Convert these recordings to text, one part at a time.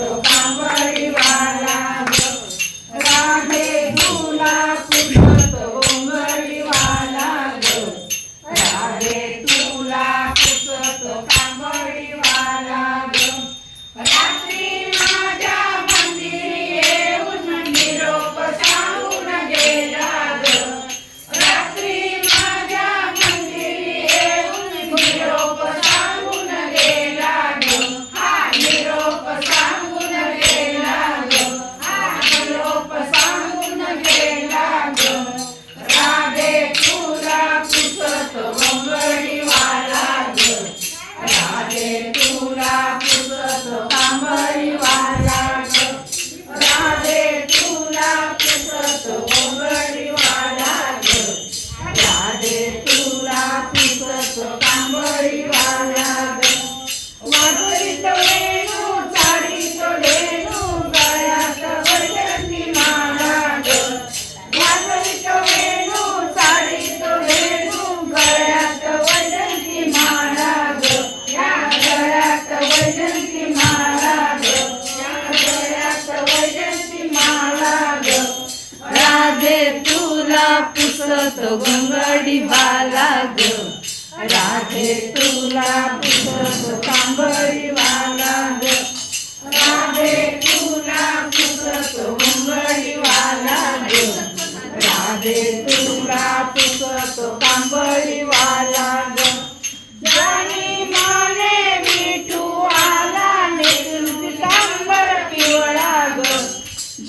पुसतो पुसतो गोंगडी बाला ग राधे तुला पुसतो कांब राधे तुला पुसत कांबळी वाला ग जानी माने मिठू आला नेसुन कांबळ पिवळा ग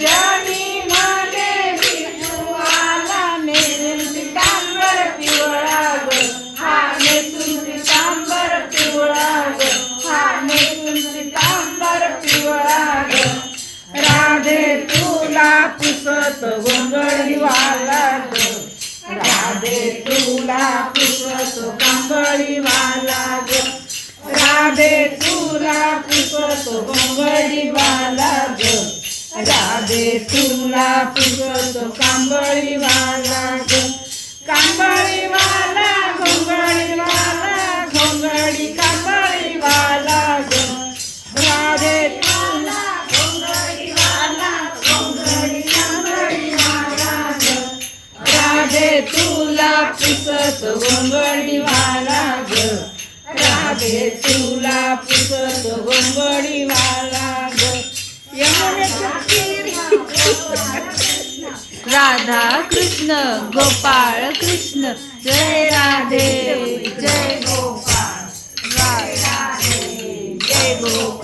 जानी माने मिठू आला नेसुन कांबळ पिवळा ग हा. नेसुन कांबळ पिवळा ग हा नेसुन कांबळ पिवळा ग राधे तुला पुसत गोंगडीवाला तुला पुसतो कांबळीवाला ग राधे तुला पुसतो गोंगडीवाला ग राधे तुला पुसतो कांबळीवाला ग कांबळीवाला पुसत गोंगडीवाला ग राधे तुला पुसत गोंगडीवाला ग यमुनेच्या तीरी राधा कृष्ण गोपाळ कृष्ण. जय राधे जय गोपाळ. राधे राधे जय गोपाळ.